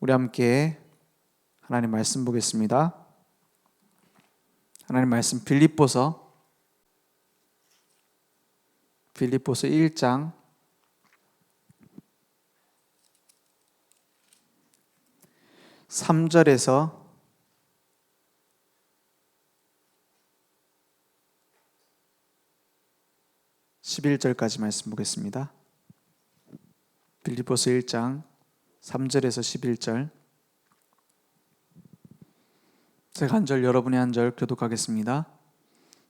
우리 함께 하나님 말씀 보겠습니다. 하나님 말씀 빌립보서 빌립보서 1장 3절에서 11절까지 말씀 보겠습니다. 빌립보서 1장 3절에서 11절 제가 한 절 여러분이 한절 교독하겠습니다.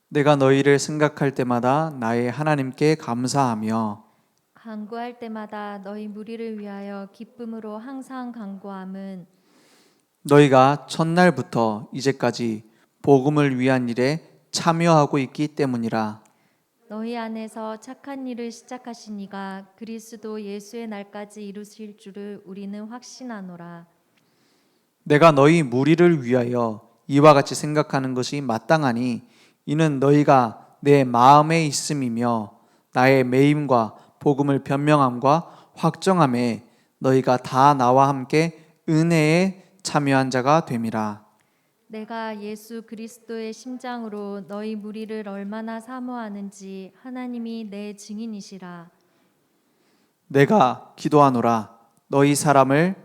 내가 너희를 생각할 때마다 나의 하나님께 감사하며 간구할 때마다 너희 무리를 위하여 기쁨으로 항상 간구함은 너희가 첫날부터 이제까지 복음을 위한 일에 참여하고 있기 때문이라 너희 안에서 착한 일을 시작하신 이가 그리스도 예수의 날까지 이루실 줄을 우리는 확신하노라. 내가 너희 무리를 위하여 이와 같이 생각하는 것이 마땅하니 이는 너희가 내 마음에 있음이며 나의 매임과 복음을 변명함과 확정함에 너희가 다 나와 함께 은혜에 참여한 자가 됨이라. 내가 예수 그리스도의 심장으로 너희 무리를 얼마나 사모하는지 하나님이 내 증인이시라. 내가 기도하노라 너희 사람을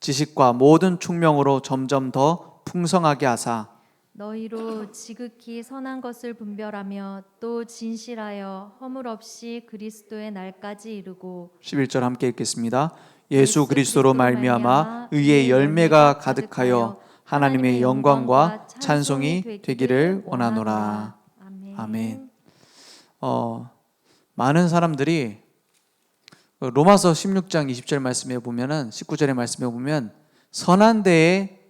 지식과 모든 총명으로 점점 더 풍성하게 하사 너희로 지극히 선한 것을 분별하며 또 진실하여 허물 없이 그리스도의 날까지 이루고 11절 함께 읽겠습니다. 예수 그리스도로 말미암아 의의 열매가 가득하여 하나님의 영광과 찬송이 되기를 원하노라. 아멘. 어, 많은 사람들이 로마서 16장 20절 말씀에 보면은 19절의 말씀에 보면 선한 데에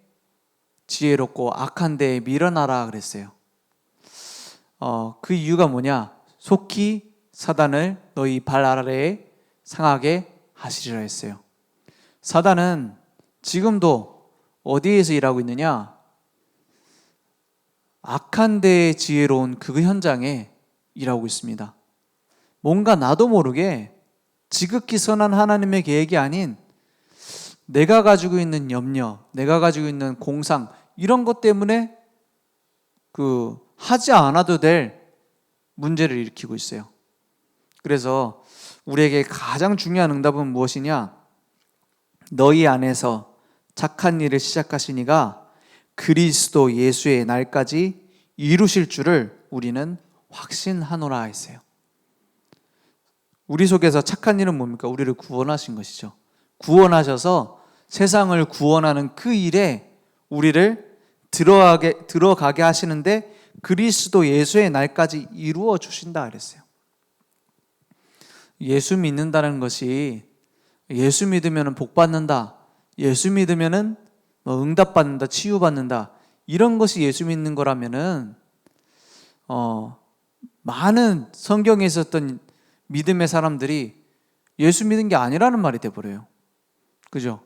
지혜롭고 악한 데에 밀어나라 그랬어요. 어, 그 이유가 뭐냐? 속히 사단을 너희 발 아래에 상하게 하시리라 했어요. 사단은 지금도 어디에서 일하고 있느냐? 악한 데에 지혜로운 그 현장에 일하고 있습니다. 뭔가 나도 모르게 지극히 선한 하나님의 계획이 아닌 내가 가지고 있는 염려, 내가 가지고 있는 공상 이런 것 때문에 그 하지 않아도 될 문제를 일으키고 있어요. 그래서 우리에게 가장 중요한 응답은 무엇이냐? 너희 안에서 착한 일을 시작하시니가 그리스도 예수의 날까지 이루실 줄을 우리는 확신하노라 했어요. 우리 속에서 착한 일은 뭡니까? 우리를 구원하신 것이죠. 구원하셔서 세상을 구원하는 그 일에 우리를 들어가게 들어가게 하시는데 그리스도 예수의 날까지 이루어 주신다 그랬어요. 예수 믿는다는 것이 예수 믿으면 복 받는다. 예수 믿으면은 뭐 응답 받는다, 치유 받는다. 이런 것이 예수 믿는 거라면은 어 많은 성경에 있었던 믿음의 사람들이 예수 믿은 게 아니라는 말이 돼 버려요. 그죠?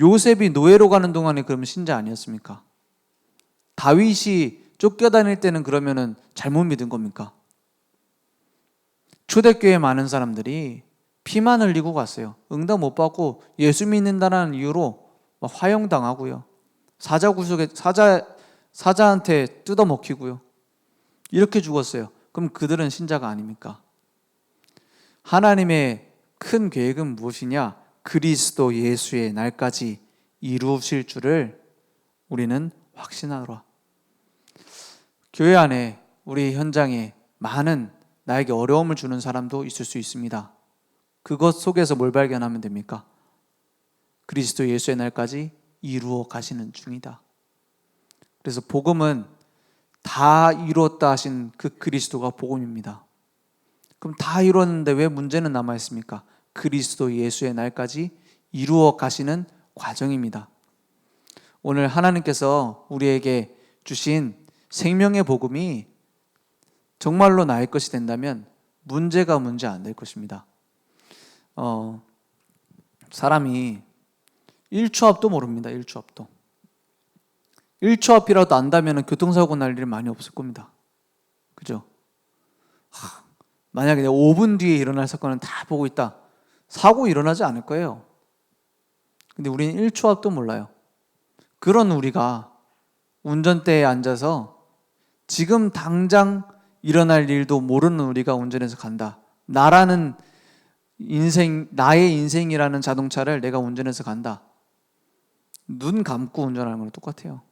요셉이 노예로 가는 동안에 그러면 신자 아니었습니까? 다윗이 쫓겨다닐 때는 그러면은 잘못 믿은 겁니까? 초대교회 많은 사람들이 피만 흘리고 갔어요. 응답 못 받고 예수 믿는다는 이유로 막 화형당하고요. 사자 구속에 사자 사자한테 뜯어 먹히고요. 이렇게 죽었어요. 그럼 그들은 신자가 아닙니까? 하나님의 큰 계획은 무엇이냐? 그리스도 예수의 날까지 이루실 줄을 우리는 확신하노라. 교회 안에 우리 현장에 많은 나에게 어려움을 주는 사람도 있을 수 있습니다. 그것 속에서 뭘 발견하면 됩니까? 그리스도 예수의 날까지 이루어 가시는 중이다. 그래서 복음은 다 이루었다 하신 그 그리스도가 복음입니다. 그럼 다 이루었는데 왜 문제는 남아 있습니까? 그리스도 예수의 날까지 이루어 가시는 과정입니다. 오늘 하나님께서 우리에게 주신 생명의 복음이 정말로 나의 것이 된다면 문제가 문제 안 될 것입니다. 어, 사람이 1초 앞도 모릅니다. 1초 앞도. 1초 앞이라도 안다면 교통사고 날 일이 많이 없을 겁니다. 그죠? 하, 만약에 내가 5분 뒤에 일어날 사건은 다 보고 있다. 사고 일어나지 않을 거예요. 근데 우리는 1초 앞도 몰라요. 그런 우리가 운전대에 앉아서 지금 당장 일어날 일도 모르는 우리가 운전해서 간다. 나라는 인생, 나의 인생이라는 자동차를 내가 운전해서 간다. 눈 감고 운전하는 거랑 똑같아요.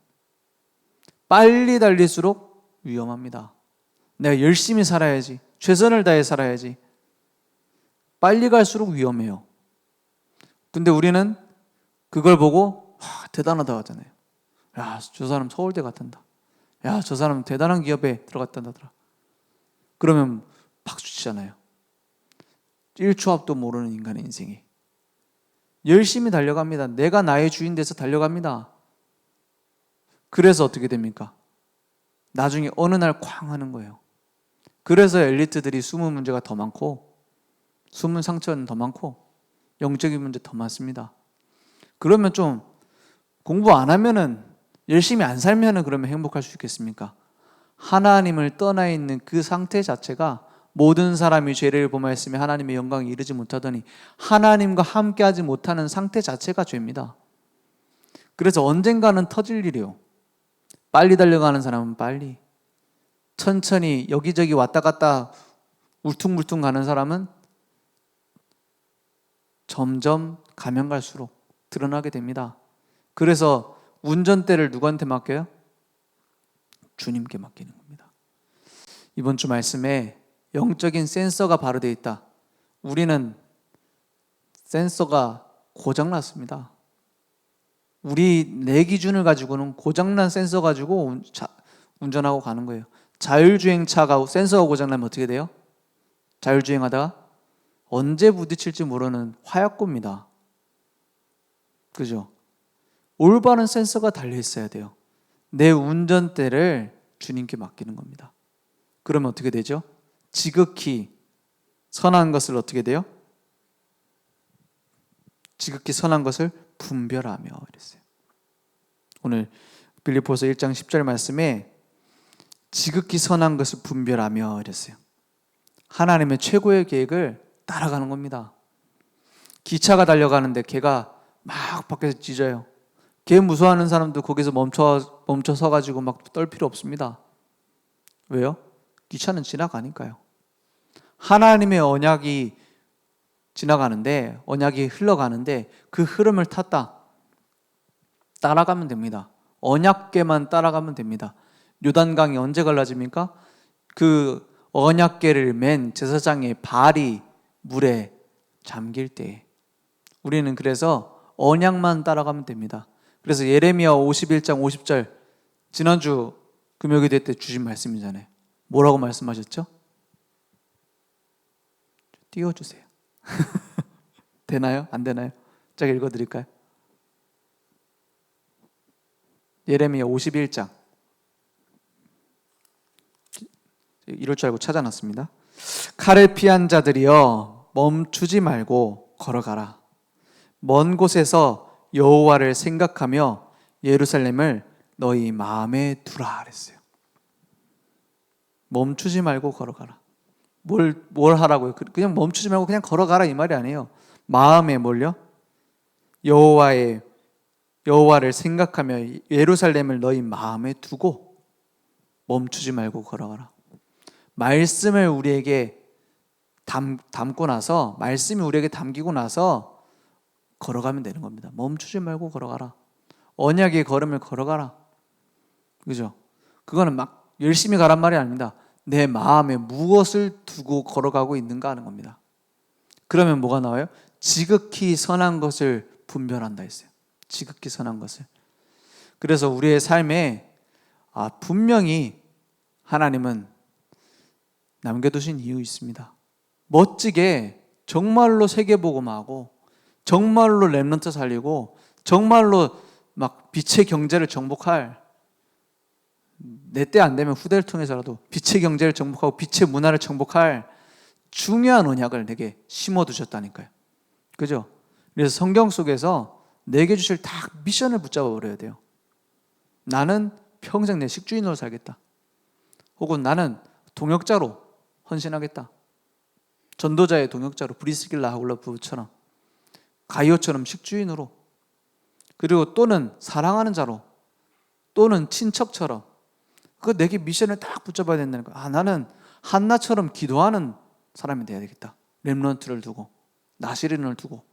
빨리 달릴수록 위험합니다. 내가 열심히 살아야지. 최선을 다해 살아야지. 빨리 갈수록 위험해요. 근데 우리는 그걸 보고 와, 대단하다 하잖아요. 야, 저 사람 서울대 갔단다. 야, 저 사람 대단한 기업에 들어갔단다더라. 그러면 박수 치잖아요. 1초 앞도 모르는 인간의 인생이. 열심히 달려갑니다. 내가 나의 주인 돼서 달려갑니다. 그래서 어떻게 됩니까? 나중에 어느 날 쾅 하는 거예요. 그래서 엘리트들이 숨은 문제가 더 많고, 숨은 상처는 더 많고, 영적인 문제 더 많습니다. 그러면 좀 공부 안 하면은 열심히 안 살면은 그러면 행복할 수 있겠습니까? 하나님을 떠나 있는 그 상태 자체가 모든 사람이 죄를 범하였으며 하나님의 영광에 이르지 못하더니 하나님과 함께하지 못하는 상태 자체가 죄입니다. 그래서 언젠가는 터질 일이요. 빨리 달려가는 사람은 빨리, 천천히 여기저기 왔다 갔다 울퉁불퉁 가는 사람은 점점 가면 갈수록 드러나게 됩니다. 그래서 운전대를 누구한테 맡겨요? 주님께 맡기는 겁니다. 이번 주 말씀에 영적인 센서가 바로 되어 있다. 우리는 센서가 고장 났습니다. 우리 내 기준을 가지고는 고장난 센서 가지고 운전하고 가는 거예요. 자율주행차가 센서가 고장나면 어떻게 돼요? 자율주행하다가 언제 부딪힐지 모르는 화약고입니다. 그죠? 올바른 센서가 달려 있어야 돼요. 내 운전대를 주님께 맡기는 겁니다. 그러면 어떻게 되죠? 지극히 선한 것을 어떻게 돼요? 지극히 선한 것을 분별하며 이랬어요. 오늘 빌립보서 1장 10절 말씀에 지극히 선한 것을 분별하며 이랬어요. 하나님의 최고의 계획을 따라가는 겁니다. 기차가 달려가는데 걔가 막 밖에서 짖어요. 걔 무서워하는 사람도 거기서 멈춰 멈춰 서 가지고 막 떨 필요 없습니다. 왜요? 기차는 지나가니까요. 하나님의 언약이 지나가는데 언약이 흘러가는데 그 흐름을 탔다. 따라가면 됩니다. 언약계만 따라가면 됩니다. 요단강이 언제 갈라집니까? 그 언약계를 맨 제사장의 발이 물에 잠길 때 우리는 그래서 언약만 따라가면 됩니다. 그래서 예레미야 51장 50절 지난주 금요기도 때 주신 말씀이잖아요. 뭐라고 말씀하셨죠? 띄워주세요. 되나요? 안 되나요? 제가 읽어드릴까요? 예레미야 51장 이럴 줄 알고 찾아놨습니다. 칼을 피한 자들이여 멈추지 말고 걸어가라. 먼 곳에서 여호와를 생각하며 예루살렘을 너희 마음에 두라 그랬어요. 멈추지 말고 걸어가라. 뭘, 뭘 하라고요? 그- 그냥 멈추지 말고 그냥 걸어가라 이 말이 아니에요. 마음에 뭘요? 여호와의 여호와를 생각하며 예루살렘을 너희 마음에 두고 멈추지 말고 걸어가라. 말씀을 우리에게 담, 담고 나서 말씀이 우리에게 담기고 나서 걸어가면 되는 겁니다. 멈추지 말고 걸어가라. 언약의 걸음을 걸어가라. 그죠? 그거는 막 열심히 가란 말이 아닙니다. 내 마음에 무엇을 두고 걸어가고 있는가 하는 겁니다. 그러면 뭐가 나와요? 지극히 선한 것을 분별한다 했어요. 지극히 선한 것을. 그래서 우리의 삶에 아, 분명히 하나님은 남겨두신 이유 있습니다. 멋지게 정말로 세계복음하고 정말로 랩런트 살리고 정말로 막 빛의 경제를 정복할 내 때 안 되면 후대를 통해서라도 빛의 경제를 정복하고 빛의 문화를 정복할 중요한 언약을 내게 심어 두셨다니까요. 그죠? 그래서 성경 속에서 내게 주실 다 미션을 붙잡아 버려야 돼요. 나는 평생 내 식주인으로 살겠다. 혹은 나는 동역자로 헌신하겠다. 전도자의 동역자로 브리스길라 하울라 부부처럼 가이오처럼 식주인으로 그리고 또는 사랑하는 자로 또는 친척처럼 그 내게 미션을 딱 붙잡아야 된다는 거야. 아 나는 한나처럼 기도하는 사람이 돼야 되겠다. 렘런트를 두고 나시린을 두고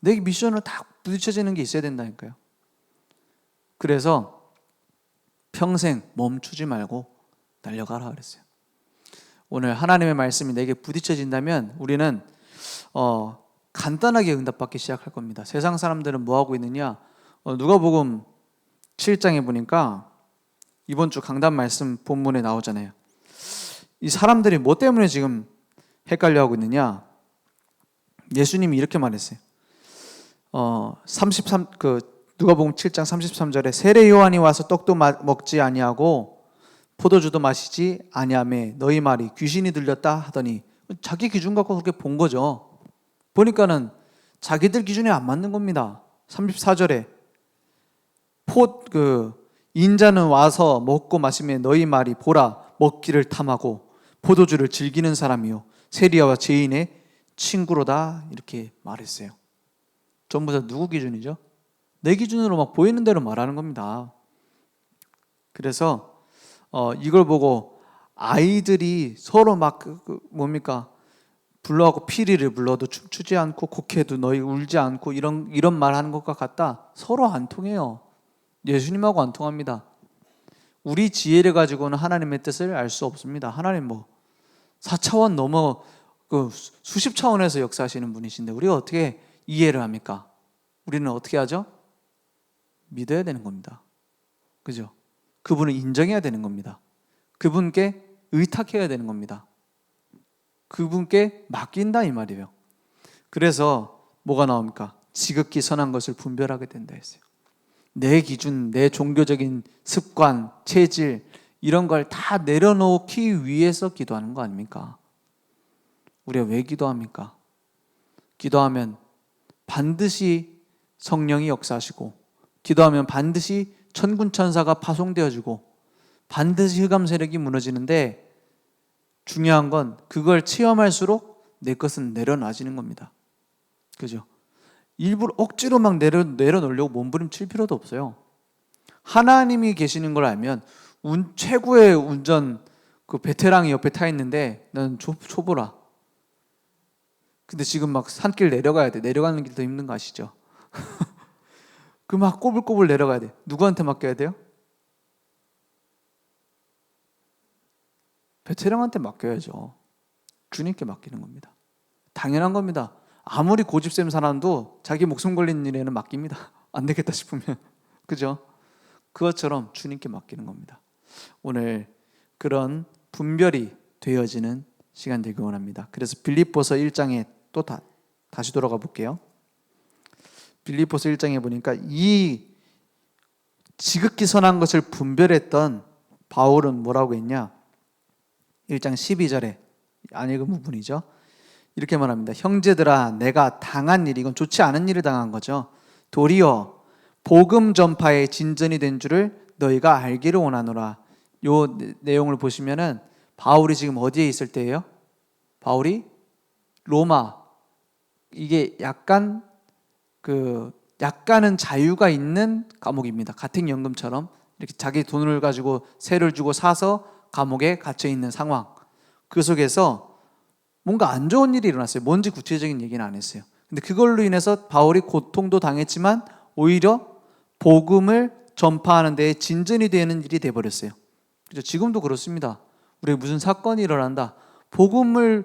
내게 미션을 딱 부딪혀지는 게 있어야 된다니까요. 그래서 평생 멈추지 말고 달려가라 그랬어요. 오늘 하나님의 말씀이 내게 부딪혀진다면 우리는 어, 간단하게 응답받기 시작할 겁니다. 세상 사람들은 뭐 하고 있느냐? 어, 누가복음 7장에 보니까 이번 주 강단 말씀 본문에 나오잖아요. 이 사람들이 뭐 때문에 지금 헷갈려 하고 있느냐? 예수님이 이렇게 말했어요. 어, 33 그 누가복음 7장 33절에 세례 요한이 와서 떡도 마- 먹지 아니하고 포도주도 마시지 아니하매 너희 말이 귀신이 들렸다 하더니 자기 기준 갖고 그렇게 본 거죠. 보니까는 자기들 기준에 안 맞는 겁니다. 34절에 포 그 인자는 와서 먹고 마시며 너희 말이 보라 먹기를 탐하고 포도주를 즐기는 사람이요 세리야와 죄인의 친구로다 이렇게 말했어요. 전부 다 누구 기준이죠? 내 기준으로 막 보이는 대로 말하는 겁니다. 그래서 어, 이걸 보고 아이들이 서로 막 그, 그 뭡니까 불러하고 피리를 불러도 춤추지 않고 곡해도 너희 울지 않고 이런 이런 말하는 것과 같다. 서로 안 통해요. 예수님하고 안 통합니다. 우리 지혜를 가지고는 하나님의 뜻을 알 수 없습니다. 하나님 뭐 4차원 넘어 그 수- 수십 차원에서 역사하시는 분이신데 우리가 어떻게 이해를 합니까? 우리는 어떻게 하죠? 믿어야 되는 겁니다. 그죠? 그분을 인정해야 되는 겁니다. 그분께 의탁해야 되는 겁니다. 그분께 맡긴다 이 말이에요. 그래서 뭐가 나옵니까? 지극히 선한 것을 분별하게 된다 했어요. 내 기준, 내 종교적인 습관, 체질 이런 걸 다 내려놓기 위해서 기도하는 거 아닙니까? 우리가 왜 기도합니까? 기도하면 반드시 성령이 역사하시고 기도하면 반드시 천군 천사가 파송되어지고 반드시 흑암 세력이 무너지는데 중요한 건 그걸 체험할수록 내 것은 내려놔지는 겁니다. 그죠? 일부러 억지로 막 내려 내려놓으려고 몸부림칠 필요도 없어요. 하나님이 계시는 걸 알면 운, 최고의 운전 그 베테랑이 옆에 타 있는데 나는 초, 초보라. 근데 지금 막 산길 내려가야 돼. 내려가는 길 더 힘든 거 아시죠? 그 막 꼬불꼬불 내려가야 돼. 누구한테 맡겨야 돼요? 베테랑한테 맡겨야죠. 주님께 맡기는 겁니다. 당연한 겁니다. 아무리 고집센 사람도 자기 목숨 걸린 일에는 맡깁니다. 안 되겠다 싶으면. 그죠? 그것처럼 주님께 맡기는 겁니다. 오늘 그런 분별이 되어지는 시간 되기 원합니다. 그래서 빌립보서 1장에 또 다, 다시 돌아가 볼게요. 빌립보서 1장에 보니까 이 지극히 선한 것을 분별했던 바울은 뭐라고 했냐? 1장 12절에 안 읽은 부분이죠. 이렇게 말합니다. 형제들아 내가 당한 일 이건 좋지 않은 일을 당한 거죠. 도리어 복음 전파의 진전이 된 줄을 너희가 알기를 원하노라. 요 내- 내용을 보시면은 바울이 지금 어디에 있을 때예요? 바울이 로마 이게 약간 그 약간은 자유가 있는 감옥입니다. 가택연금처럼 이렇게 자기 돈을 가지고 세를 주고 사서 감옥에 갇혀 있는 상황. 그 속에서 뭔가 안 좋은 일이 일어났어요. 뭔지 구체적인 얘기는 안 했어요. 근데 그걸로 인해서 바울이 고통도 당했지만 오히려 복음을 전파하는 데 진전이 되는 일이 돼 버렸어요. 그죠? 지금도 그렇습니다. 우리 무슨 사건이 일어난다. 복음을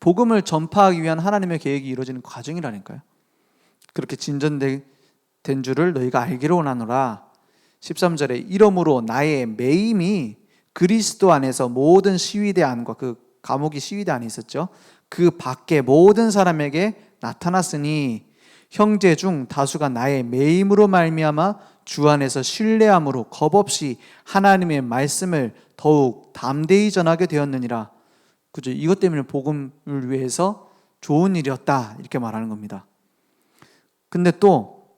복음을 전파하기 위한 하나님의 계획이 이루어지는 과정이라니까요. 그렇게 진전된 줄을 너희가 알기를 원하노라. 13절에 이러므로 나의 매임이 그리스도 안에서 모든 시위대 안과 그 감옥이 시위대 안에 있었죠. 그 밖에 모든 사람에게 나타났으니 형제 중 다수가 나의 매임으로 말미암아 주 안에서 신뢰함으로 겁 없이 하나님의 말씀을 더욱 담대히 전하게 되었느니라. 그죠? 이것 때문에 복음을 위해서 좋은 일이었다 이렇게 말하는 겁니다. 근데 또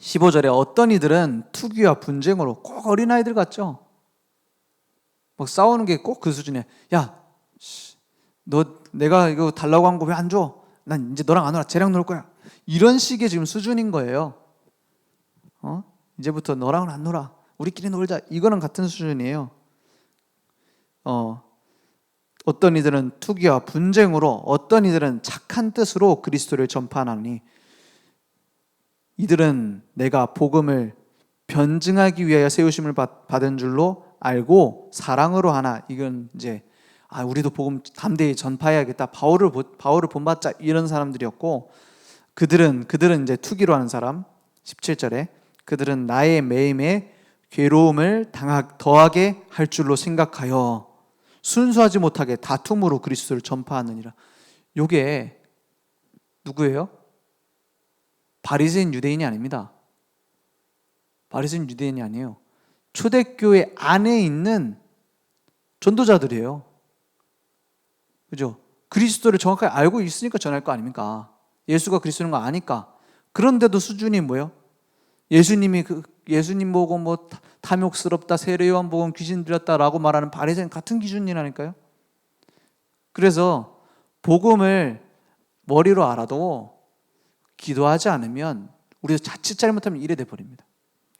15절에 어떤 이들은 투기와 분쟁으로 꼭 어린아이들 같죠? 막 싸우는 게 꼭 그 수준이야. 너 내가 이거 달라고 한 거 왜 안 줘? 난 이제 너랑 안 놀아. 쟤랑 놀 거야. 이런 식의 지금 수준인 거예요. 어? 이제부터 너랑은 안 놀아. 우리끼리 놀자. 이거는 같은 수준이에요. 어, 어떤 이들은 투기와 분쟁으로, 어떤 이들은 착한 뜻으로 그리스도를 전파하나니 이들은 내가 복음을 변증하기 위하여 세우심을 받- 받은 줄로 알고 사랑으로 하나 이건 이제 아 우리도 복음 담대히 전파해야겠다 바울을 보- 바울을 본받자 이런 사람들이었고 그들은 그들은 이제 투기로 하는 사람 17절에 그들은 나의 매임에 괴로움을 당하 더하게 할 줄로 생각하여 순수하지 못하게 다툼으로 그리스도를 전파하느니라. 요게 누구예요? 바리새인 유대인이 아닙니다. 바리새인 유대인이 아니에요. 초대교회 안에 있는 전도자들이에요. 그죠? 그리스도를 정확하게 알고 있으니까 전할 거 아닙니까? 예수가 그리스도인 거 아니까. 그런데도 수준이 뭐예요? 예수님이 그 예수님 보고 뭐 타- 탐욕스럽다 세례요한 보고 귀신 들렸다라고 말하는 바리새인 같은 기준이라니까요. 그래서 복음을 머리로 알아도 기도하지 않으면 우리가 자칫 잘못하면 이래 돼 버립니다.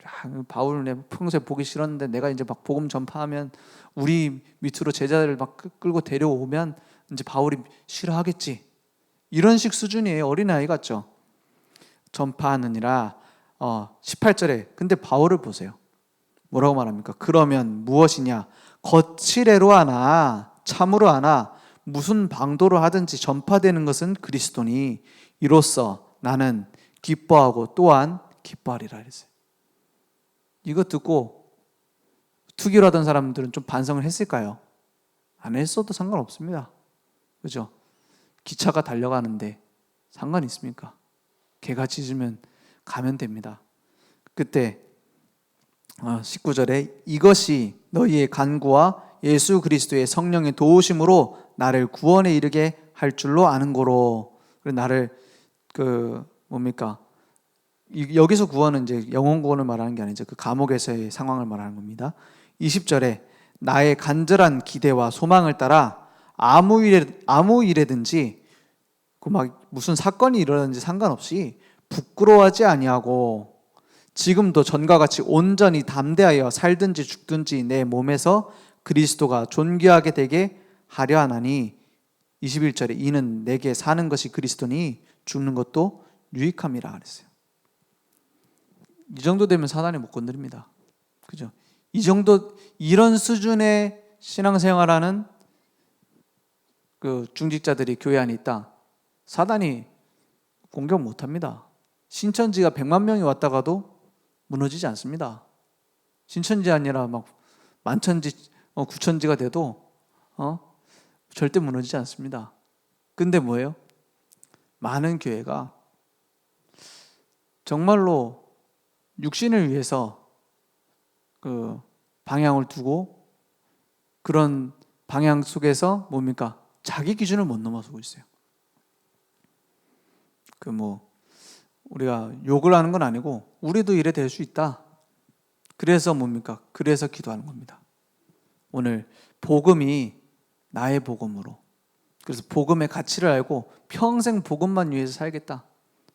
야, 바울을 내 평소에 보기 싫었는데 내가 이제 막 복음 전파하면 우리 밑으로 제자들을 막 끌- 끌고 데려오면 이제 바울이 싫어하겠지. 이런 식 수준이에요. 어린아이 같죠. 전파하느니라 어, 18절에 근데 바울을 보세요. 뭐라고 말합니까? 그러면 무엇이냐? 거칠애로 하나 참으로 하나 무슨 방도로 하든지 전파되는 것은 그리스도니 이로써 나는 기뻐하고 또한 기뻐하리라 그랬어요. 이거 듣고 투기로 하던 사람들은 좀 반성을 했을까요? 안 했어도 상관없습니다. 그죠? 기차가 달려가는데 상관 있습니까? 개가 짖으면 가면 됩니다. 그때 어, 19절에 이것이 너희의 간구와 예수 그리스도의 성령의 도우심으로 나를 구원에 이르게 할 줄로 아는 거로 나를 그 뭡니까 이- 여기서 구원은 이제 영혼 구원을 말하는 게 아니죠 그 감옥에서의 상황을 말하는 겁니다 20절에 나의 간절한 기대와 소망을 따라 아무 일에 아무 일에든지 그 막 무슨 사건이 일어나는지 상관없이 부끄러워하지 아니하고 지금도 전과 같이 온전히 담대하여 살든지 죽든지 내 몸에서 그리스도가 존귀하게 되게 하려 하나니 21절에 이는 내게 사는 것이 그리스도니 죽는 것도 유익함이라 그랬어요. 이 정도 되면 사단이 못 건드립니다. 그죠? 이 정도 이런 수준의 신앙생활하는 그 중직자들이 교회 안에 있다. 사단이 공격 못 합니다. 신천지가 100만 명이 왔다가도 무너지지 않습니다. 신천지 아니라 막 만천지, 어, 구천지가 돼도 어? 절대 무너지지 않습니다. 근데 뭐예요? 많은 교회가 정말로 육신을 위해서 그 방향을 두고 그런 방향 속에서 뭡니까? 자기 기준을 못 넘어서고 있어요. 그 뭐 우리가 욕을 하는 건 아니고 우리도 이래 될 수 있다. 그래서 뭡니까? 그래서 기도하는 겁니다. 오늘 복음이 나의 복음으로 그래서 복음의 가치를 알고 평생 복음만 위해서 살겠다.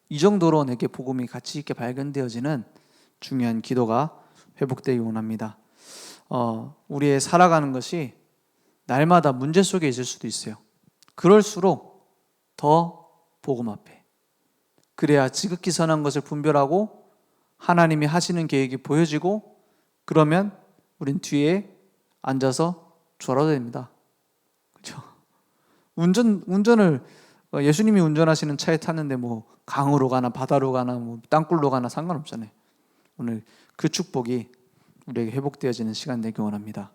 이 정도로 내게 복음이 가치 있게 발견되어지는 중요한 기도가 회복되기 원합니다. 어, 우리의 살아가는 것이 날마다 문제 속에 있을 수도 있어요. 그럴수록 더 복음 앞에 그래야 지극히 선한 것을 분별하고 하나님이 하시는 계획이 보여지고 그러면 우린 뒤에 앉아서 졸아도 됩니다. 그렇죠? 운전 운전을 어, 예수님이 운전하시는 차에 탔는데 뭐 강으로 가나 바다로 가나 뭐 땅굴로 가나 상관없잖아요. 오늘 그 축복이 우리에게 회복되어지는 시간 되기 원합니다.